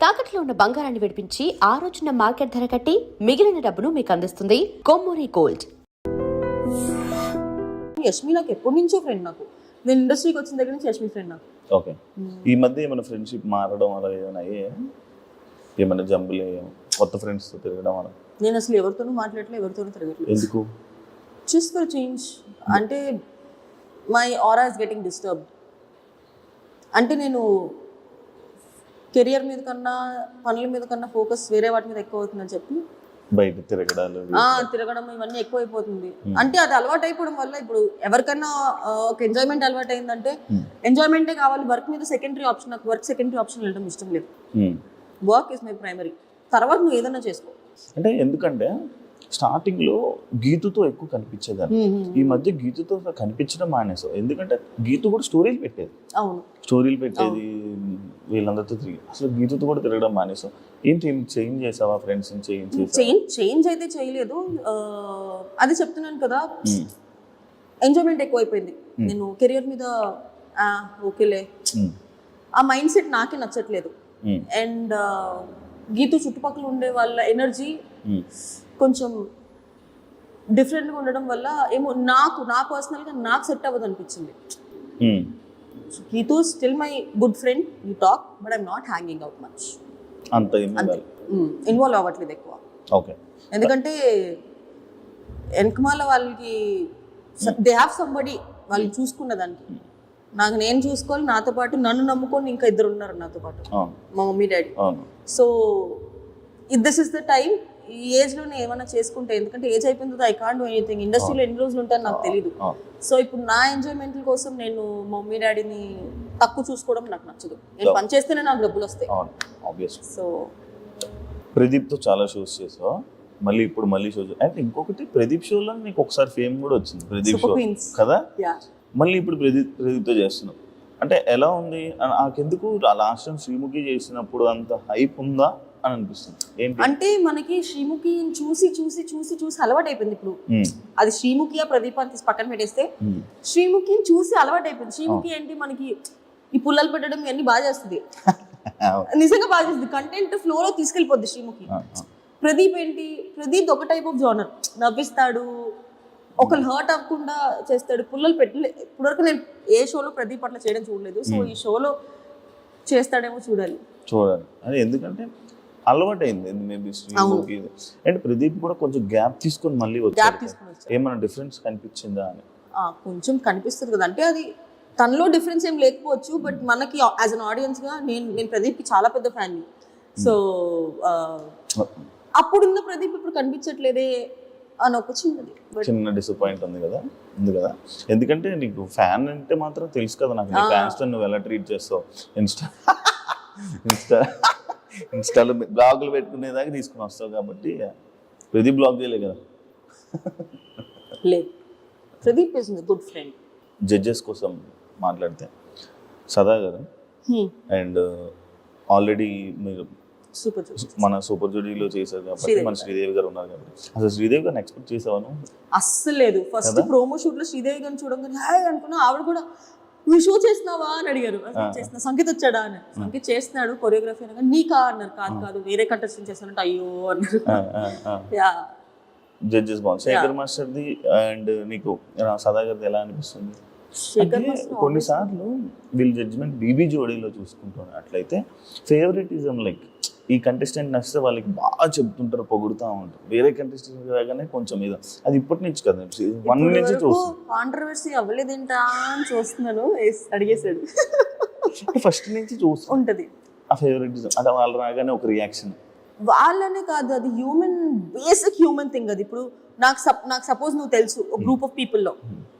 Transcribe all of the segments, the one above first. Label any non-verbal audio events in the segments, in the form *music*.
తాకట్లో ఉన్న బంగారాన్ని విడిపించి ఆ రోజున మార్కెట్ ధర కట్టి మిగిలిన డబ్బును మీకు అందిస్తుంది కొమ్మూరి గోల్డ్. యష్మి నాకు ఎప్పటి నుంచో ఫ్రెండ్ నాకు. నేను ఇండస్ట్రీకి వచ్చిన దగ్గర నుంచి యష్మి ఫ్రెండ్ నాకు. ఓకే. ఈ మధ్య ఏమైనా ఫ్రెండ్షిప్ మారడం అలా ఏమైనా అయ్యే ఏమైనా జంబులు కొత్త ఫ్రెండ్స్తో తిరగడం అలా? నేను అసలు ఎవరితోనూ మాట్లాడలేదు ఎవరితోనూ తిరగట్లేదు ఎందుకు? జస్ట్ ఫర్ చేంజ్ అంటే my aura is getting disturbed అంటే నేను కెరియర్ మీద కన్నా పనుల మీద కన్నా ఫోకస్ వేరే వాటి మీద ఎక్కువ అవుతుందని చెప్పి. బయట తిరగడాలు ఆ, తిరగడం ఇవన్నీ ఎక్కువైపోతుంది. అంటే అది అలవాటు అయిపోవడం వల్ల ఇప్పుడు ఎవరికైనా ఒక ఎంజాయ్మెంట్ అలవాటు అయిందంటే ఎంజాయ్మెంటే కావాలి వర్క్ మీద సెకండరీ ఆప్షన్ నాకు వర్క్ సెకండరీ ఆప్షన్ వెళ్ళడం ఇష్టం లేదు. వర్క్ ఇస్ మై ప్రైమరీ తర్వాత నువ్వు ఏదైనా చేసుకో. అంటే ఎందుకంటే స్టార్టింగ్లో గీతుతో ఎక్కువ కనిపించేదాన్ని. ఈ మధ్య గీతుతో కనిపించడం మానేసావు ఎందుకంటే గీతు కూడా స్టోరీలు పెట్టేది. అవును. స్టోరీలు పెట్టేది వీళ్ళందరితో తిరిగి. అసలు గీతుతో కూడా తిరగడం మానేసావు ఏంటి చేంజ్ చేసావా ఫ్రెండ్స్? చేంజ్ చేంజ్ చేంజ్ అయితే చేయలేదు. అది చెప్తున్నాను కదా. ఎంజాయ్మెంట్ ఎక్కువైపోయింది. నేను కెరియర్ మీద ఆ, ఓకేలే. ఆ మైండ్ సెట్ నాకే నచ్చట్లేదు. అండ్ గీతు చుట్టుపక్కల ఉండే వాళ్ళ ఎనర్జీ. కొంచెం డిఫరెంట్గా ఉండడం వల్ల ఏమో నాకు నా పర్సనల్గా నాకు సెట్ అవ్వదు అనిపించింది. Geethu still my good friend you talk but I'm not hanging out much అంత ఇన్వాల్వ్ అవ్వట్లేదు ఎక్కువ. ఓకే ఎందుకంటే వెనకమాల వాళ్ళకి దే హ్యావ్ సంబడి వాళ్ళు చూసుకున్న దానికి. నాకు నేను చూసుకోవాలి నాతో పాటు నన్ను నమ్ముకొని ఇంకా ఇద్దరు ఉన్నారు నాతో పాటు. మా mummy daddy. So this is the time ఈ ఏజ్లోనే ఏమైనా చేసుకుంటే ఎందుకంటే ఏజ్ తర్వాత ఐ కాంట్ డూ ఎనీథింగ్ ఇండస్ట్రీలో ఎన్ని రోజులు ఉంటాను నాకు తెలియదు సో ఇప్పుడు నా ఎంజాయ్మెంట్ కోసం నేను మమ్మీ డాడీని తక్కువ చూసుకోవడం నాకు నచ్చదు. నేను పని చేస్తేనే నాకు డబ్బులు వస్తాయి. సో ప్రదీప్తో చాలా షోస్ చేసావు? మళ్ళీ ఇప్పుడు మళ్ళీ షో అంటే ఇంకొకటి ప్రదీప్ షోలో నీకు ఒకసారి ఫేమ్ కూడా వచ్చింది ప్రదీప్ షో కదా? మళ్ళీ ఇప్పుడు ప్రదీప్ ప్రదీప్తో చేస్తున్నావు. అంటే ఎలా ఉంది? ఆ- నాకెందుకు? లాస్ట్ టైం శ్రీముఖి చేసినప్పుడు అంత హైప్ ఉందా? అని అనిపిస్తుంది. ఏంటి? అంటే మనకి శ్రీముఖి చూసి చూసి చూసి చూసి అలవాటు అయిపోయింది ఇప్పుడు అది శ్రీముఖియా ప్రదీప్ అని తీసి పక్కన పెట్టేస్తే శ్రీముఖిని చూసి అలవాటు అయిపోయింది శ్రీముఖి ఏంటి మనకి ఈ పుల్లలు పెట్టడం ఇవన్నీ బాగా చేస్తుంది. *laughs* నిజంగా బాగా చేస్తుంది. కంటెంట్ ఫ్లోలో తీసుకెళ్ళిపోద్ది శ్రీముఖి. ప్రదీప్ ఏంటి? ప్రదీప్ ఒక టైప్ ఆఫ్ జోనర్ నవ్విస్తాడు ఒకళ్ళు హర్ట్ అవ్వకుండా చేస్తాడు. పుల్లలు పెట్టలే ఇప్పటివరకు నేను ఏ షోలో ప్రదీప్ అట్లా చేయడం చూడలేదు. సో ఈ షోలో చేస్తాడేమో చూడాలి. చూడాలి. అది ఎందుకంటే అలవాటు అయింది మేబీ శ్రీముఖి అండ్ ప్రదీప్ కూడా కొంచెం గ్యాప్ తీసుకొని మళ్ళీ గ్యాప్ వచ్చాడు తీసుకుని వచ్చాడు. ఏమైనా డిఫరెన్స్ కనిపించిందా అని? కొంచెం కనిపిస్తుంది కదా. అంటే అది తనలో డిఫరెన్స్ ఏం లేకపోవచ్చు బట్ మనకి యాజ్ అన్ ఆడియన్స్గా నేను నేను ప్రదీప్కి చాలా పెద్ద ఫ్యాన్ సో అప్పుడున్న ప్రదీప్ ఇప్పుడు కనిపించట్లేదే అని ఒక చిన్నది. చిన్న డిసప్పాయింట్ ఉంది కదా. ఉంది కదా. ఎందుకంటే నీకు ఫ్యాన్ అంటే మాత్రం తెలుసు కదా నాకు. ఫ్యాన్స్ నువ్వు ఎలా ట్రీట్ చేస్తావు? Insta Insta. ఇన్స్టాలో బ్లాగులు పెట్టుకునేదాకా తీసుకుని వస్తావు కాబట్టి ప్రతి బ్లాగ్ చేయలే కదా. లేదు. Pradeep is good friend. Judges కోసం మాట్లాడితే. సదా గారు అండ్ ఆల్రెడీ మీరు మన సూపర్ జుడీలో చేశారు కాబట్టి మన శ్రీదేవి గారు ఉన్నారు కాబట్టి. అసలు శ్రీదేవి గారిని ఎక్స్పెక్ట్ చేసావను అస్సలు లేదు. ఫస్ట్ ప్రోమో షూట్లో శ్రీదేవి గారిని చూడగానే హాయ్ అనుకున్నా ఆవిడ కూడా నువ్వు షో చేస్తున్నావా? అని అడిగారు. "అసలు చేస్తున్నా. సంగీత్ వచ్చాడా? అని. సంగీత్ చేస్తున్నాడు కొరియోగ్రఫీ అనగా నీకా? అన్నారు. కాదు కాదు. వేరే కంటెస్టెంట్ చేస్తానంటే అయ్యో అన్నారు. యా. జడ్జెస్ బాగుంది. శేఖర్ మాస్టర్ది అండ్ నీకు ఆ, సదా గారిది ఎలా అనిపిస్తుంది? కొన్నిసార్లు వీళ్ళ జడ్జిమెంట్ బీబీ జోడీలో చూసుకుంటున్నారు అట్లయితే ఫేవరెటిజం లైక్ ఈ కంటెస్టెంట్ నచ్చితే వాళ్ళకి బాగా చెప్తుంటారు పొగుడుతూ ఉంటారు. వేరే కంటెస్టెంట్ రాగానే కొంచెం ఇది అది ఇప్పటి నుంచి కదా వన్ నుంచి చూస్తుంది కాంట్రవర్సీ అవ్వలేదేంటా అని చూస్తున్నాను అడిగేశాడు ఫస్ట్ నుంచి చూస్తాం ఉంటది. ఆ ఫేవరెటిజం అంటే వాళ్ళు రాగానే ఒక రియాక్షన్ వాళ్ళనే కాదు అది హ్యూమన్ బేసిక్ హ్యూమన్ థింగ్ అది. ఇప్పుడు నాకు సప్ నాకు సపోజ్ నువ్వు తెలుసు ఒక గ్రూప్ ఆఫ్ పీపుల్లో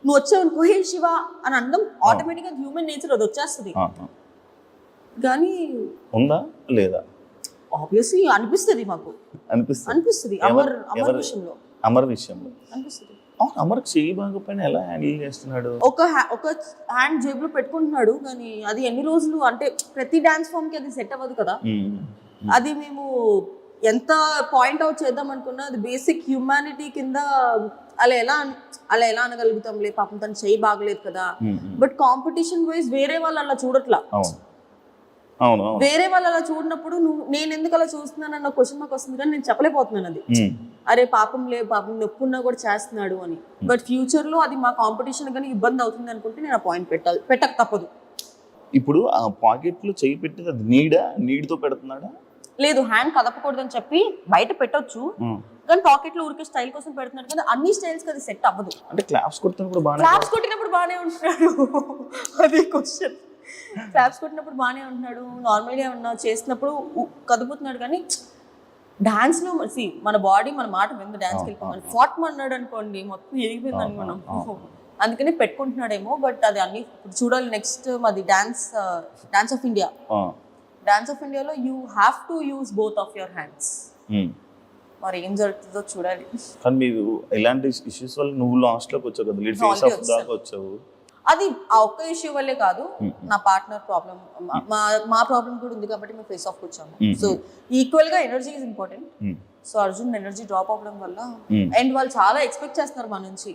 నువ్వు వచ్చావు అనుకో హే శివ అని అనడం ఆటోమేటిక్గా హ్యూమన్ నేచర్ అది వచ్చేస్తుంది. కానీ ఉందా? లేదా? ఆబ్వియస్లీ అనిపిస్తుంది మాకు. అనిపిస్తుంది. అనిపిస్తుంది. అమర్ అమర్? విషయంలో. అమర్ విషయంలో. అనిపిస్తుంది. అవును అమర్ చేయి బాగపోయినా ఎలా హ్యాండిల్ చేస్తున్నాడు? ఒక ఒక హ్యాండ్ జేబులో పెట్టుకుంటున్నాడు కానీ అది ఎన్ని రోజులు అంటే ప్రతి డాన్స్ ఫామ్కి అది సెట్ అవ్వదు కదా. అది మేము ఎంత పాయింట్ అవుట్ చేద్దాం అనుకున్నా అది బేసిక్ హ్యూమానిటీ కింద అలా ఎలా అలా ఎలా అనగలుగుతాంలే పాపం తను చెయ్యి బాగలేదు కదా. బట్ కాంపిటీషన్ వైజ్ వేరే వాళ్ళు అలా చూడట్లా. అవును వేరే వాళ్ళు అలా చూడనప్పుడు నువ్వు నేను ఎందుకు అలా చూస్తున్నాను అన్న క్వశ్చన్ మాకు వస్తుంది కానీ నేను చెప్పలేకపోతున్నాను అది. అరే పాపం లే పాపం నొప్పి ఉన్నా కూడా చేస్తున్నాడు అని. బట్ ఫ్యూచర్లో అది మా కాంపిటీషన్ కానీ ఇబ్బంది అవుతుంది అనుకుంటే నేను ఆ పాయింట్ పెట్టాలి. పెట్టక తప్పదు. ఇప్పుడు ఆ పాకెట్లో చెయ్యి పెట్టేది అది నీడా? నీడితో పెడుతున్నాడా? లేదు హ్యాండ్ కదపకూడదని చెప్పి బయట పెట్టొచ్చు. కానీ పాకెట్లో ఊరికే స్టైల్ కోసం పెడుతున్నాడు కానీ అన్ని స్టైల్స్ అది సెట్ అవ్వదు. అంటే క్లాప్స్ కొడుతున్నప్పుడు బాగానే క్లాప్స్ కొట్టినప్పుడు బాగానే ఉంటున్నాడు. *laughs* అది క్వశ్చన్ క్లాప్స్ కొట్టినప్పుడు బాగానే ఉంటున్నాడు. నార్మల్గా ఉన్నా చేసినప్పుడు కదుపుతున్నాడు కానీ డాన్స్లో సి మన బాడీ మన మాట విందు డాన్స్కి వెళ్ళిపోమని ఫాట్ అన్నాడు అనుకోండి మొత్తం ఎదిగిపోయిందని మనం అందుకని పెట్టుకుంటున్నాడేమో బట్ అది అన్ని ఇప్పుడు చూడాలి నెక్స్ట్ మాది dance dance of India dance of ఇండియాలో you have to use both of your hands. మరి ఏం జరుగుతుందో చూడాలి. కానీ మీరు ఇలాంటి ఇష్యూస్ వల్ల నువ్వు లాస్ట్లోకి వచ్చావు కదా? లీడ్ ఫేస్ ఆఫ్ దాకా వచ్చావు. అది ఆ ఒక్క ఇష్యూ వల్లే కాదు నా పార్ట్నర్ ప్రాబ్లం మా మా ప్రాబ్లం కూడా ఉంది కాబట్టి మేము ఫేస్ ఆఫ్ వచ్చాము సో ఈక్వల్గా energy is important so Arjun energy drop అవ్వడం వల్ల. అండ్ వాళ్ళు చాలా ఎక్స్పెక్ట్ చేస్తున్నారు మన నుంచి.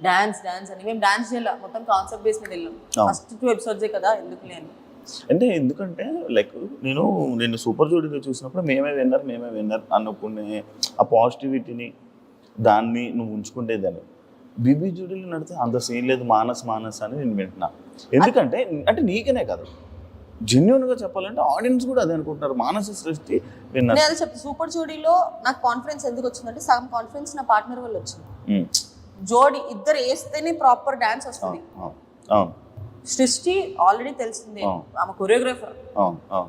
డాన్స్ డాన్స్ అని. మేము డాన్స్ చేయాలి మొత్తం కాన్సెప్ట్ బేస్ మీద వెళ్ళాం. ఫస్ట్ టూ ఎపిసోడ్సే కదా ఎందుకు లేని అంటే ఎందుకంటే లైక్ నేను నేను సూపర్ జోడీలో చూసినప్పుడు మేమే విన్నర్ మేమే విన్నర్ అనుకునే ఆ పాజిటివిటీని దాన్ని నువ్వు ఉంచుకుంటేదాన్ని బీబీ జోడీలో నడితే అంత సీన్ లేదు మానస్ మానస్ అని నేను వింటున్నా. ఎందుకంటే అంటే నీకనే కాదు. జెన్యున్గా చెప్పాలంటే ఆడియన్స్ కూడా అదే అనుకుంటున్నారు. మానస సృష్టి విన్నర్. నేను చెప్తా. సూపర్ జోడీలో నాకు కాన్ఫిడెన్స్ ఎందుకు వచ్చిందంటే సగం కాన్ఫిడెన్స్ నా పార్ట్నర్ వల్ల వచ్చింది. జోడీ ఇద్దరు వేస్తేనే ప్రాపర్ డాన్స్ వస్తుంది. సృష్టి ఆల్రెడీ తెలిసిందే. ఆమె కొరియోగ్రాఫర్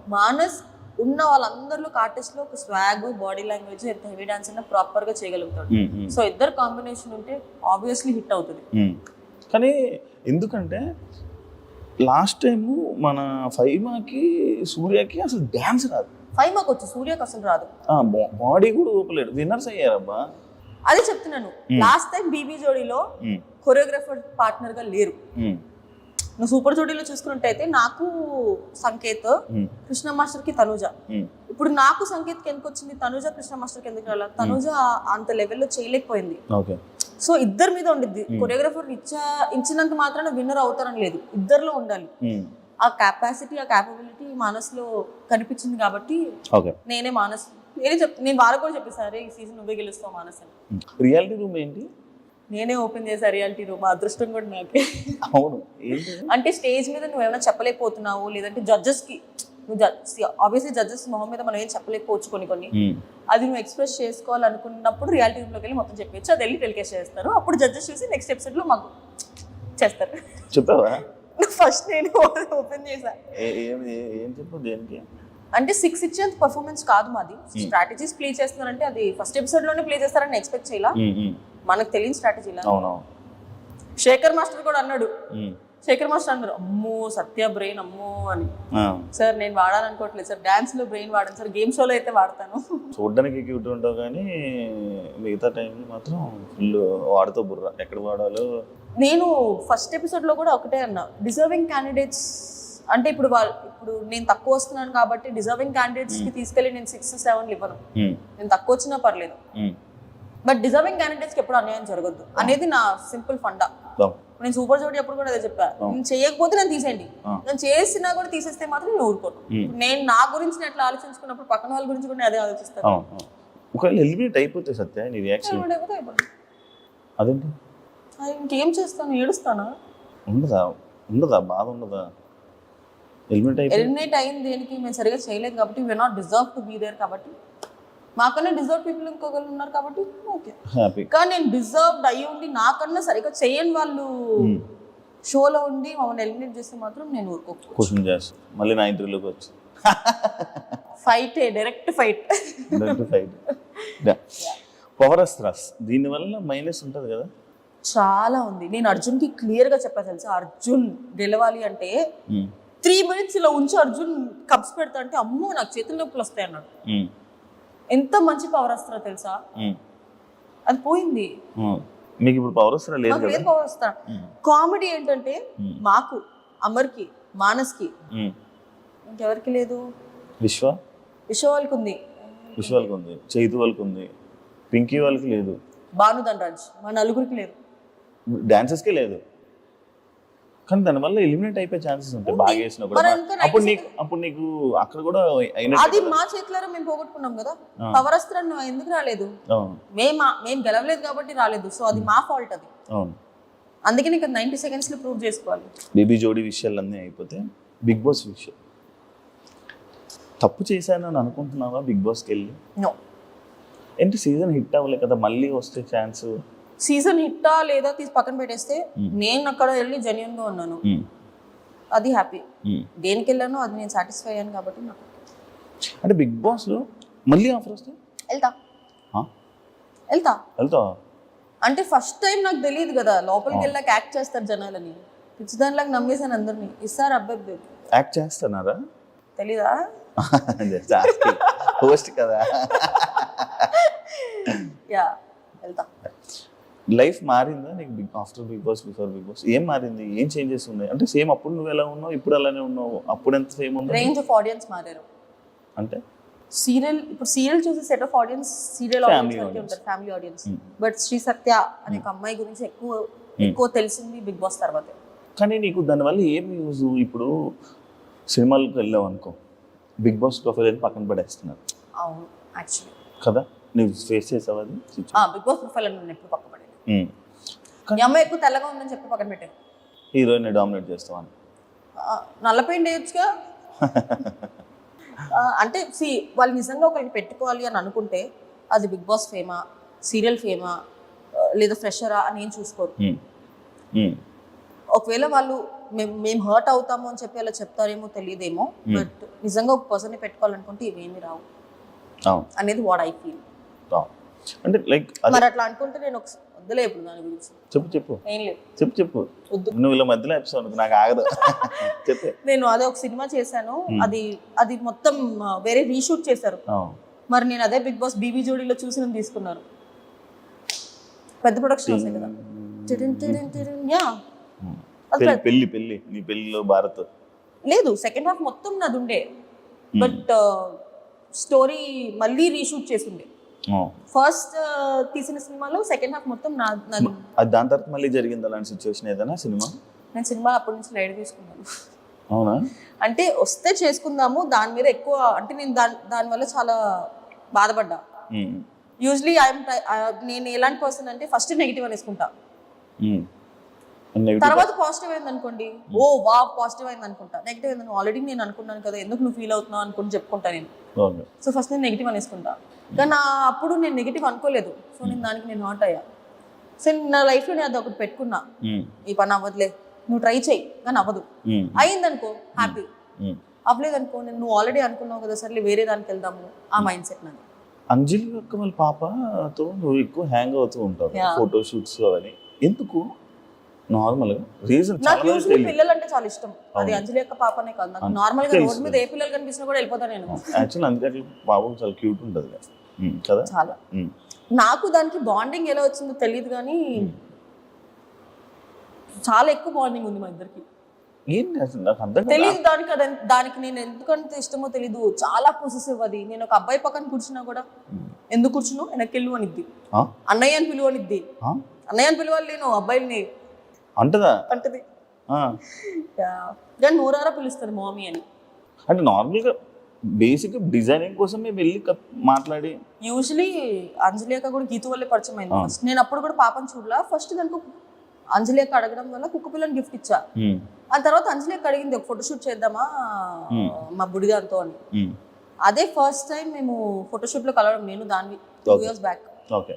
మానస్ ఉన్న వాళ్ళందరిలో ఆర్టిస్ట్లో ఒక స్వాగ్ బాడీ లాంగ్వేజ్ ఎంత హెవీ డాన్స్ అయినా ప్రాపర్గా చేయగలుగుతాడు. సో ఇద్దరు కాంబినేషన్ ఉంటే ఆబ్వియస్లీ హిట్ అవుతుంది. కానీ ఎందుకంటే లాస్ట్ టైము మన ఫైమాకి సూర్యకి అసలు డ్యాన్స్ రాదు. ఫైవ్ మాకు వచ్చు సూర్యకి అసలు రాదు. బాడీ కూడా ఊపలేడు. విన్నర్స్ అయ్యారబ్బా. అదే చెప్తున్నాను. లాస్ట్ టైం బీబీ జోడీలో కొరియోగ్రాఫర్ పార్ట్నర్గా లేరు. నువ్వు సూపర్ జోడీలో చూసుకున్నట్టయితే నాకు సంకేత్ కృష్ణ మాస్టర్కి తనుజ ఇప్పుడు నాకు సంకేత్కి ఎందుకు వచ్చింది తనుజ కృష్ణ మాస్టర్కి ఎందుకు రాలేదు తనుజ అంత లెవెల్లో చేయలేకపోయింది. సో ఇద్దరి మీద ఉండిద్ది. కొరియోగ్రాఫర్ ఇచ్చా ఇచ్చినంత మాత్రాన విన్నర్ అవుతారని లేదు. ఇద్దరిలో ఉండాలి. ఆ కెపాసిటీ ఆ క్యాపబిలిటీ మానస్లో కనిపించింది కాబట్టి నేనే మానస్ నేనే చెప్ నేను వాళ్ళకు కూడా చెప్పేసాను "అరే, ఈ సీజన్ నువ్వే గెలుస్తావు మానస్ అని. రియాలిటీ రూమ్ ఏంటి? నేనే ఓపెన్ చేసా రియాలిటీ రూమ్ అదృష్టం కూడా నాకే. అవును. అంటే స్టేజ్ మీద నువ్వు ఏమైనా చెప్పలేకపోతున్నావు లేదంటే జడ్జెస్కి నువ్వు ఆబ్వియస్లీ జడ్జెస్ మొహం మీద మనం ఏం చెప్పలేకపోవచ్చు కొన్ని కొన్ని. అది నువ్వు ఎక్స్ప్రెస్ చేసుకోవాలనుకున్నప్పుడు రియాలిటీ రూమ్లోకి వెళ్ళి మొత్తం చెప్పచ్చు అది వెళ్ళి టెలికాస్ట్ చేస్తారు. అప్పుడు జడ్జెస్ చూసి నెక్స్ట్ ఎపిసోడ్లో మాకు చేస్తారు. చెప్పావా? *laughs* ఫస్ట్ నేను *laughs* ఓపెన్ చేశా ఏ- చెప్పు దేనికి? అంటే సిక్స్ ఇచ్చేంత పర్ఫార్మెన్స్ కాదు మాది. స్ట్రాటజీస్ ప్లే చేస్తున్నారంటే అది ఫస్ట్ ఎపిసోడ్లోనే ప్లే చేస్తారని ఎక్స్పెక్ట్ చేయాల. మనకు తెలియని స్ట్రాటజీలా అవునవును. శేఖర్ మాస్టర్ కూడా అన్నాడు. శేఖర్ మాస్టర్ అన్నారు అమ్మో సత్య బ్రెయిన్ అమ్మో అని. సార్ నేను వాడాలనుకోవట్లేదు సార్ డాన్స్లో బ్రెయిన్ వాడాను సార్ గేమ్ షోలో అయితే వాడతాను. చూడ్డానికి క్యూట్ ఉంటావు కానీ మిగతా టైంలో మాత్రం ఫుల్ వాడుతూ బుర్ర. ఎక్కడ వాడాలో? నేను ఫస్ట్ ఎపిసోడ్లో కూడా ఒకటే అన్నా డిజర్వింగ్ క్యాండిడేట్స్ అంటే ఇప్పుడు వాళ్ళు ఇప్పుడు నేను తక్కువ వస్తున్నాను కాబట్టి డిజర్వింగ్ క్యాండిడేట్స్కి తీసుకెళ్ళి నేను సిక్స్ సెవెన్ ఇవ్వను. నేను తక్కువ వచ్చినా పర్లేదు. బట్ డిజర్వింగ్ క్యాండిడేట్స్ ఎప్పుడు అన్యాయం జరగద్దు. అనేది నా సింపుల్ ఫండా. నేను సూపర్ జోడి అప్పుడు కూడా అదే చెప్పా. నేను చేయకపోతే నేను తీసేయండి. నేను చేసినా కూడా తీసేస్తే మాత్రం నేను ఊరుకోను. Hmm. నేను నా గురించి నేను ఎట్లా ఆలోచించుకున్నప్పుడు పక్కన వాళ్ళ గురించి కూడా అదే ఆలోచిస్తాను. ఒకవేళ ఎలిమినేట్ అయిపోతే సత్య నీ రియాక్షన్. అదేంటి? ఇంకేం చేస్తాను? ఏడుస్తానా? ఉండదా? ఉండదా? బాధ ఉండదా? ఎలిమినేట్ ఎలిమినేట్ అయింది దేనికి? మేము సరిగా చేయలేదు కాబట్టి we not deserve to be there కాబట్టి మాకన్నా డిజర్వ్ పీపుల్ ఇంకొకరు ఉన్నారు కాబట్టి ఓకే. హ్యాపీ కానీ నేను డిజర్వ్డ్ అయ్యి ఉండి నాకన్నా సరిగా చేయని వాళ్ళు షోలో ఉండి మమ్మల్ని ఎలిమినేట్ చేస్తే మాత్రం నేను ఊరుకోకు క్వశ్చన్ చేస్తా. మళ్ళీ నా ఇంటర్వ్యూలోకి వచ్చి? Fight direct fight fight power astras దీనివల్ల మైనస్ ఉంటుంది కదా? చాలా ఉంది. నేను అర్జున్కి క్లియర్గా చెప్పా తెలుసా? అర్జున్ గెలవాలి అంటే త్రీ మినిట్స్ ఇలా ఉంచి అర్జున్ కప్స్ పెడతా అంటే అమ్మో నాకు చేతుల నొప్పులు వస్తాయి అన్నాడు. ఉమ్, ఎంత మంచి పవర్ వస్తారో తెలుసా అది పోయింది. మీకు ఇప్పుడు పవర్ అస్త్రా లేదు పవర్ వస్తా కామెడీ ఏంటంటే. మాకు అమర్కి మానస్కి. ఇంకెవరికి లేదు? విశ్వ? విశ్వ వాళ్ళకి ఉంది. విశ్వ వాళ్ళకి ఉంది. చైతు వాళ్ళకి ఉంది. పింకీ వాళ్ళకి లేదు. భాను ధనరాజ్ మా నలుగురికి లేదు. డాన్సెస్కే లేదు. కానీ దానివల్ల ఎలిమినేట్ అయిపోయే ఛాన్సెస్ ఉంటాయి. బాగా వేసినా కూడా అప్పుడు 90 నీకు అప్పుడు నీకు అక్కడ కూడా అది మా చేతులారా మేము పోగొట్టుకున్నాం కదా. పవర్ అస్త్రం ఎందుకు రాలేదు? మేము మేము గెలవలేదు కాబట్టి రాలేదు. సో అది మా ఫాల్ట్ అది. అందుకే నీకు నైన్టీ సెకండ్స్లో ప్రూవ్ చేసుకోవాలి. బేబీ జోడీ విషయాలన్నీ అయిపోతే బిగ్ బాస్ విషయం. తప్పు చేశాను అని అనుకుంటున్నావా బిగ్ బాస్కి వెళ్ళి? నో ఏంటి సీజన్ హిట్ అవ్వలే కదా మళ్ళీ వస్తే ఛాన్స్ సీజన్ హిట్టా లేదా తీసి పక్కన పెట్టేస్తే నేను అక్కడ వెళ్ళి జెన్యున్గా ఉన్నాను. అది హ్యాపీ దేనికి వెళ్ళానో అది నేను సాటిస్ఫై అయ్యాను కాబట్టి నాకు అంటే బిగ్ బాస్లో మళ్ళీ ఆఫర్ వస్తే? వెళ్తా? వెళ్తా. వెళ్తావా అంటే ఫస్ట్ టైం నాకు తెలియదు కదా లోపలికి వెళ్ళాక యాక్ట్ చేస్తారు జనాలని. పిచ్చిదానిలాగా నమ్మేసాను అందరినీ. ఇస్తారు అబ్బాయి యాక్ట్ చేస్తున్నారా? తెలీదా? హోస్ట్ కదా. *laughs* యా వెళ్తా. లైఫ్ మారిందా నీకు Bigg after Bigg Boss before Bigg Boss ఏం మారింది? ఏం చేంజెస్ ఉన్నాయి? అంటే సేమ్ అప్పుడు నువ్వు ఎలా ఉన్నావు? ఇప్పుడు అలానే ఉన్నావు? అప్పుడు ఎంత సేమ్ ఉందా? రేంజ్ ఆఫ్ ఆడియన్స్ మారారు. అంటే? సీరియల్ ఇప్పుడు సీరియల్ చూసే set of audience serial audience. ఉంటారు. Family audience Hmm. But Sri Satya అనే ఒక అమ్మాయి గురించి ఎక్కువ ఎక్కువ తెలిసింది బిగ్ బాస్ తర్వాతే. కానీ నీకు దానివల్ల ఏం యూజ్ ఇప్పుడు సినిమాలకు వెళ్ళావు అనుకో బిగ్ బాస్ ప్రొఫైల్ అని పక్కన పడేస్తున్నారు. అవును యాక్చువల్లీ కదా? నువ్వు ఫేస్ చేసావు అది? బిగ్ బాస్ ప్రొఫైల్ అని ఎప్పుడు పక్క ఈ అమ్మాయి ఎక్కువ తెల్లగా ఉందని చెప్పి పక్కన పెట్టాను హీరోయిన్ డామినేట్ చేస్తావు అని నల్ల పెయింట్ వేయొచ్చుగా అంటే సి వాళ్ళు నిజంగా ఒకరికి పెట్టుకోవాలి అని అనుకుంటే అది బిగ్ బాస్ ఫేమా సీరియల్ ఫేమా లేదా ఫ్రెషరా అని ఏం చూసుకోరు. ఒకవేళ వాళ్ళు మేము మేము హర్ట్ అవుతాము అని చెప్పి అలా చెప్తారేమో తెలియదేమో బట్ నిజంగా ఒక పర్సన్ని పెట్టుకోవాలనుకుంటే ఇవేమి రావు. అనేది వాట్ ఐ ఫీల్. అంటే లైక్ మరి అట్లా అనుకుంటే నేను ఒక వద్దులే ఇప్పుడు దాని గురించి. చెప్పు చెప్పు. ఏం లేదు. చెప్పు చెప్పు. నువ్వు ఇలా మధ్యలో ఎపిసోడ్ నాకు ఆగదు. *laughs* చెప్పే. నేను అదే ఒక సినిమా చేశాను. అది అది మొత్తం వేరే రీషూట్ చేశారు. మరి నేను అదే బిగ్ బాస్ బీబీ జోడీలో చూసి తీసుకున్నారు. పెద్ద ప్రొడక్షన్ వస్తాయి కదా. యా. పెళ్ళి పెళ్ళి నీ పెళ్ళిలో భారత్. లేదు సెకండ్ హాఫ్ మొత్తం నాది ఉండే. బట్ స్టోరీ మళ్ళీ రీషూట్ చేసిండే. ఫస్ట్ తీసిన సినిమాలో సెకండ్ హాఫ్ మొత్తం నా దాని తర్వాత మళ్ళీ జరిగింది అలాంటి సిచ్యువేషన్ ఏదైనా సినిమా? నేను సినిమా అప్పటి నుంచి లైట్ తీసుకున్నాను. అవునా? అంటే వస్తే చేసుకుందాము దాని మీద ఎక్కువ అంటే నేను దాని దానివల్ల చాలా బాధపడ్డా. యూజువలీ ఐఎమ్ నేను ఎలాంటి పర్సన్ అంటే ఫస్ట్ నెగిటివ్ అనేసుకుంటా. తర్వాత పాజిటివ్ అయింది అనుకోండి ఓ వా పాజిటివ్ అయింది అనుకుంటా నెగిటివ్ అయింది ఆల్రెడీ నేను అనుకున్నాను కదా ఎందుకు నువ్వు ఫీల్ అవుతున్నావు అనుకుని చెప్పుకుంటా నేను. సో ఫస్ట్ నేను నెగిటివ్ అనేసుకుంటా. కానీ నా అప్పుడు నేను నెగిటివ్ అనుకోలేదు. సో నేను దానికి నేను హాట్ అయ్యా. సో నా లైఫ్లో నేను అది ఒకటి పెట్టుకున్నా. ఈ పని అవ్వదులే. నువ్వు ట్రై చేయి కానీ అవ్వదు. అయిందనుకో హ్యాపీ. అవ్వలేదనుకో నేను నువ్వు ఆల్రెడీ అనుకున్నావు కదా సర్లే వేరే దానికి వెళ్దాము ఆ మైండ్ సెట్ నాది. అంజలి యొక్క వాళ్ళ పాపతో నువ్వు ఎక్కువ హ్యాంగ్ అవుతూ ఉంటావు. ఫోటో షూట్స్ అవన్నీ ఎందుకు? నార్మల్ రీజన్ నాకు యూజువల్లీ పిల్లలు అంటే చాలా ఇష్టం. అది. అంజలి యొక్క పాపనే కాదు. నాకు. నార్మల్గా. రోడ్ మీద ఏ పిల్లలు కనిపించినా కూడా వెళ్ళిపోతా నేను. యాక్చువల్ అందుకే పాపం చాలా క్యూట్ ఉంటుంది కదా. చాలా. నాకు దానికి బాండింగ్ ఎలా వచ్చిందో తెలియదు కానీ చాలా ఎక్కువ బాండింగ్ ఉంది మా ఇద్దరికి. తెలియదు దానికి అది దానికి నేను ఎందుకంత ఇష్టమో తెలీదు. చాలా పొసెసివ్ అది నేను ఒక అబ్బాయి పక్కన కూర్చున్నా కూడా ఎందుకు కూర్చున్నావు? వెనక్కి వెళ్ళు అనిద్ది? అన్నయ్య అని పిలువ అనిద్ది. ఆ? అన్నయ్య అని పిలవాలి నేను అబ్బాయిని అంటదా? అంటది. కానీ నూరారా పిలుస్తుంది మామీ అని. అంటే నార్మల్గా బేసిక్ డిజైనింగ్ కోసం మేము వెళ్ళి మాట్లాడి. యూజువలీ అంజలి అక్క కూడా గీత వల్లే పరిచయం అయింది ఫస్ట్ నేను అప్పుడు కూడా పాపని చూడలా. ఫస్ట్ దానికి అంజలి అక్క అడగడం వల్ల కుక్క పిల్లని గిఫ్ట్ ఇచ్చా. ఆ తర్వాత అంజలి అక్క అడిగింది ఒక ఫోటోషూట్ చేద్దామా మా బుడిగాంతో అని. అదే ఫస్ట్ టైం మేము ఫోటోషూట్లో కలవడం నేను దాన్ని two. Years back okay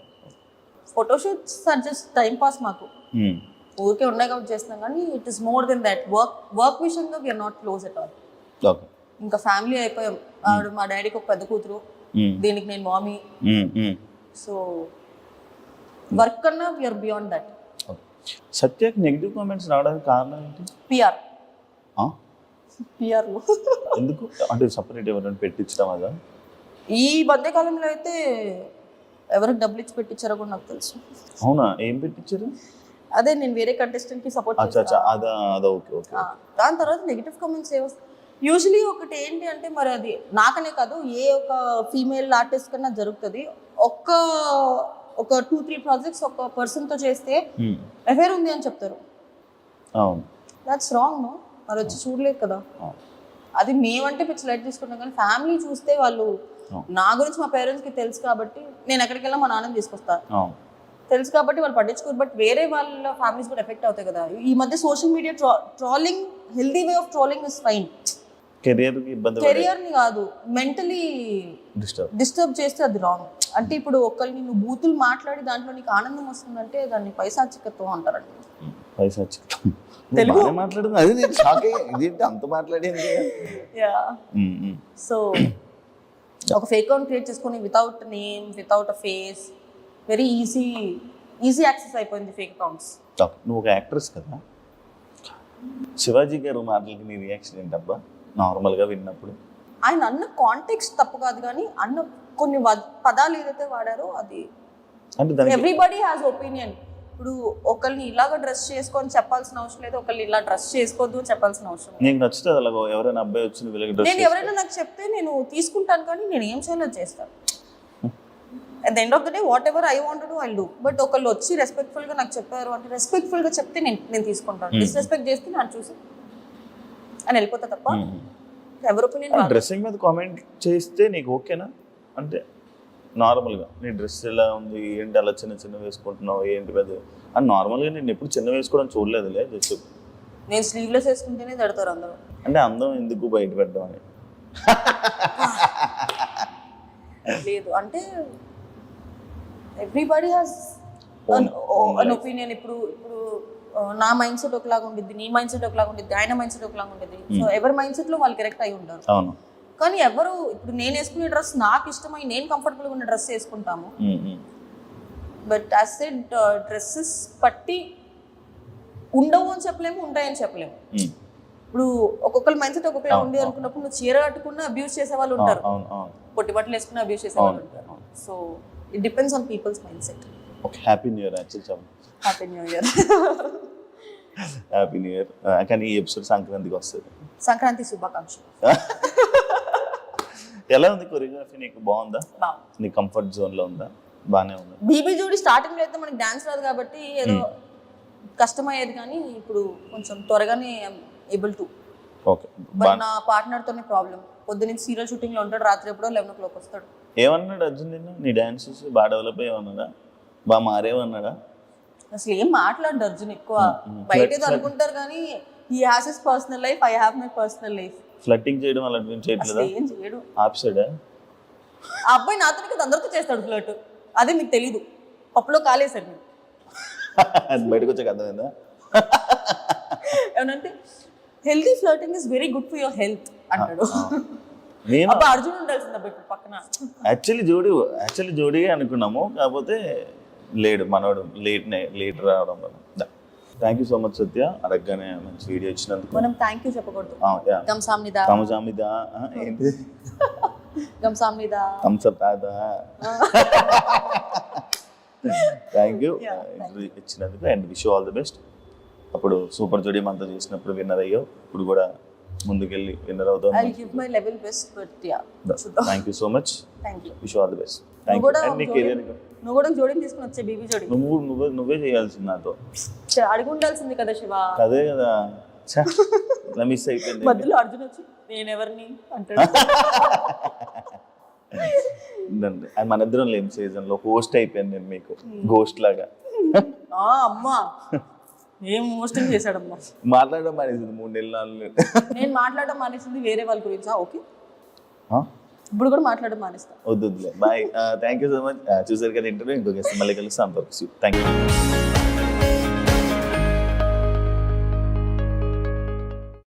photoshoots are just time pass మాకు. ఊరికే ఉన్నాయి కాబట్టి చేస్తున్నాం కానీ it is more than that work work విషయంగా we are not close at all okay ఇంకా ఫ్యామిలీ అయిపోయాం. ఆవిడ మా డాడీకి ఒక పెద్ద కూతురు. దీనికి నేను మామీ. సో వర్క్ కన్నా వీఆర్ బియాండ్ దట్. సత్యకి నెగిటివ్ కామెంట్స్ రావడానికి కారణం ఏంటి? పిఆర్? పిఆర్ ఎందుకు? అంటే సపరేట్ ఎవరైనా పెట్టించడం అదా? ఈ మధ్యకాలంలో అయితే ఎవరికి డబ్బులు ఇచ్చి పెట్టించారో కూడా నాకు తెలుసు. అవునా? ఏం పెట్టించారు? అదే నేను వేరే కంటెస్టెంట్కి సపోర్ట్ అచ్చా అచ్చా. అదా అదా ఓకే ఓకే దాని తర్వాత నెగిటివ్ కామెంట్స్ ఏ యూజువలీ ఒకటి ఏంటి అంటే మరి అది నాకనే కాదు ఏ ఒక ఫీమేల్ ఆర్టిస్ట్ కన్నా జరుగుతుంది. ఒక్క ఒక టూ త్రీ ప్రాజెక్ట్స్ ఒక పర్సన్తో చేస్తే ఉమ్, అఫేర్ ఉంది అని చెప్తారు. దట్స్ రాంగ్ నో మరి వచ్చి చూడలేదు కదా. అది మేమంటే పిచ్చి లైట్ తీసుకుంటాం కానీ ఫ్యామిలీ చూస్తే వాళ్ళు నా గురించి మా పేరెంట్స్కి తెలుసు కాబట్టి నేను ఎక్కడికి వెళ్ళా మా నాన్నని తీసుకొస్తా. తెలుసు కాబట్టి వాళ్ళు పట్టించుకోరు బట్ వేరే వాళ్ళ ఫ్యామిలీస్ కూడా ఎఫెక్ట్ అవుతాయి కదా. ఈ మధ్య social media trolling healthy way of trolling is fine. కెరియర్కి ఇబ్బంది పడే కెరియర్ని కాదు మెంటలీ డిస్టర్బ్ డిస్టర్బ్ చేస్తే అది రాంగ్ అంటే ఇప్పుడు ఒకరిని నువ్వు బూతులు మాట్లాడి దాంట్లో నీకు ఆనందం వస్తుందంటే దాన్ని పైశాచికత్వం అంటారండి. పైసా *laughs* తెలుగు. మాట్లాడింది అది నేను షాక్ ఇదేంటి అంత మాట్లాడేది? యా. సో ఒక ఫేక్ అకౌంట్ క్రియేట్ చేసుకొని without name without a face very easy easy access అయిపోయింది ఫేక్ అకౌంట్స్ నువ్వు ఒక యాక్ట్రెస్ కదా. శివాజీ గారు మాటలకి నీ రియాక్షన్ ఏంటబ్బా? నార్మల్గా విన్నప్పుడు. ఆయన అన్న కాంటెక్స్ట్ తప్పు కాదు కానీ అన్న కొన్ని పదాలు ఏదైతే వాడారో అది ఎవ్రీబడి హ్యాస్ ఒపీనియన్ ఇప్పుడు ఒకరిని ఇలాగ డ్రెస్ చేసుకొని చెప్పాల్సిన అవసరం లేదు ఒకరిని ఇలా డ్రెస్ చేసుకోవద్దు చెప్పాల్సిన అవసరం లేదు. నీకు నచ్చుతుంది అలాగో ఎవరైనా అబ్బాయి వచ్చి వీళ్ళకి డ్రెస్ నేను ఎవరైనా నాకు చెప్తే నేను తీసుకుంటాను కానీ నేను ఏం చేయాలో చేస్తాను. At end of the day whatever I want do I do but ఒకళ్ళు వచ్చి రెస్పెక్ట్ఫుల్గా నాకు చెప్పారు అంటే రెస్పెక్ట్ఫుల్గా చెప్తే నేను నేను తీసుకుంటాను. డిస్రెస్పెక్ట్ చేస్తే నాకు చూసి అని వెళ్ళిపోతా తప్ప ఎవరి ఒపీనియన్ డ్రెస్సింగ్ మీద కామెంట్ చేస్తే నీకు ఓకేనా? అంటే నార్మల్గా నీ డ్రెస్ ఎలా ఉంది? ఏంటి అలా చిన్న చిన్న వేసుకుంటున్నావు? ఏంటి పెద్ద? అని నార్మల్గా నేను ఎప్పుడు చిన్న వేసుకోవడం చూడలేదులే జస్ట్. నేను స్లీవ్లెస్ వేసుకుంటేనే తడతారు అందరూ. అంటే అందం ఎందుకు బయట పెట్టడం అని లేదు అంటే ఎవ్రీబడి హాస్. ఒపీనియన్ ఇప్పుడు ఇప్పుడు నా మైండ్ సెట్ ఒకలాగా ఉండిద్ది నీ మైండ్ సెట్ ఒకలాగా ఉండిద్ది ఆయన మైండ్ సెట్ ఒకలాగా ఉండిద్ది. సో ఎవరి మైండ్ సెట్లో వాళ్ళు కరెక్ట్ అయి ఉంటారు అవును. కానీ ఎవరు ఇప్పుడు నేను వేసుకునే డ్రెస్ నాకు ఇష్టమై నేను కంఫర్టబుల్గా ఉన్న డ్రెస్ వేసుకుంటాము. బట్ యాజ్ సెడ్ డ్రెస్సెస్ పట్టి ఉండవు అని చెప్పలేము ఉంటాయని చెప్పలేము. ఇప్పుడు ఒక్కొక్కరి మైండ్ సెట్ ఒక్కొక్కలా ఉంది అనుకున్నప్పుడు నువ్వు చీర కట్టుకున్న అబ్యూస్ చేసే వాళ్ళు ఉంటారు. పొట్టి బట్టలు వేసుకున్న అబ్యూస్ చేసే వాళ్ళు ఉంటారు. So it depends on people's mindset okay happy new year happy new year happy new year కానీ ఈ ఎపిసోడ్ సంక్రాంతికి వస్తుంది సంక్రాంతి శుభాకాంక్షలు ఎలా ఉంది కొరియోగ్రఫీ నీకు? బాగుందా? నీ కంఫర్ట్ జోన్లో ఉందా? బాగానే ఉందా? బీబీ జోడి స్టార్టింగ్లో అయితే మనకి డాన్స్ రాదు కాబట్టి ఏదో కష్టమయ్యేది కానీ ఇప్పుడు కొంచెం త్వరగానే ఏబుల్ టు ఓకే బట్ నా పార్ట్నర్ తోనే ప్రాబ్లం పొద్దున్న సీరియల్ షూటింగ్లో ఉంటాడు రాత్రి ఎప్పుడో లెవెన్ ఓ క్లాక్ వస్తాడు. ఏమన్నాడు అర్జున్ నిన్ను? నీ డాన్స్ చూసి బాగా డెవలప్ అయ్యేమన్నాడా బాగా మారేమన్నాడా అసలు ఏం మాట్లాడు అర్జున్ ఎక్కువ. బయట ఏదో అనుకుంటారు కానీ ఈ has is personal life I have my personal life flirting చేయడం అలాంటివి చేయట్లేదా? అసలు ఏం చేయడు. ఆప్సైడా? ఆ అబ్బాయి నాతోనే కదా అందరితో చేస్తాడు ఫ్లర్ట్ అదే మీకు తెలీదు. పప్పులో కాలేశారు మీరు అది బయటకు వచ్చాక అర్థమైందా? ఏమనంటే healthy flirting is very good for your health అంటాడు. నేను అబ్బా అర్జున్ ఉండాల్సింది అబ్బా ఇప్పుడు పక్కన. యాక్చువల్లీ జోడి యాక్చువల్లీ జోడిగా అనుకున్నాము. కాకపోతే లేడు మనోడు లేట్ లేట్ రావడం వల్ల. Thank you so much Satya. అడగగానే మంచి వీడియో ఇచ్చినందుకు మనం థ్యాంక్ యూ. చెప్పకూడదు తమజామిద ఆ, ఏంటి? గంసామ్నిదా థమ్స్అప్ తాత థ్యాంక్ యూ thank ఇచ్చినందుకు and wish all the best అప్పుడు సూపర్ జోడి మనతో చేసినప్పుడు విన్నర్ అయ్యో ఇప్పుడు కూడా ముందుకెళ్ళి విన్నర్ ఐ అవుతాం give my level best but yeah thank you so much thank you wish all the best thank you కూడా అండ్ నీ కెరియర్ నువ్వు కూడా జోడిని తీసుకుని వచ్చే బీబీ జోడి. నువ్వు నువ్వే నువ్వే చేయాల్సింది నాతో. చ- అడిగి ఉండాల్సింది కదా శివ. అదే కదా. ఇలా మిస్ అయిపోయింది. మధ్యలో అర్జున్ వచ్చి నేను ఎవరిని అంటాడు. ఉండండి. అది మన ఇద్దరం లేని సీజన్లో. హోస్ట్ అయిపోయాను నేను మీకు. గోస్ట్ లాగా. ఆ అమ్మా. ఏం మోస్టింగ్ చేశాడమ్మా? మాట్లాడడం మానేసింది మూడు నెలలు నాలుగు నెలలు. నేను మాట్లాడడం మానేసింది వేరే వాళ్ళ గురించి. ఓకే? ఇప్పుడు కూడా మాట్లాడడం మానేస్తా. వద్దు bye. Thank you so much చూసారు కదా ఇంటర్వ్యూ? ఇంకొక మళ్ళీ కలుస్తాం. Thank you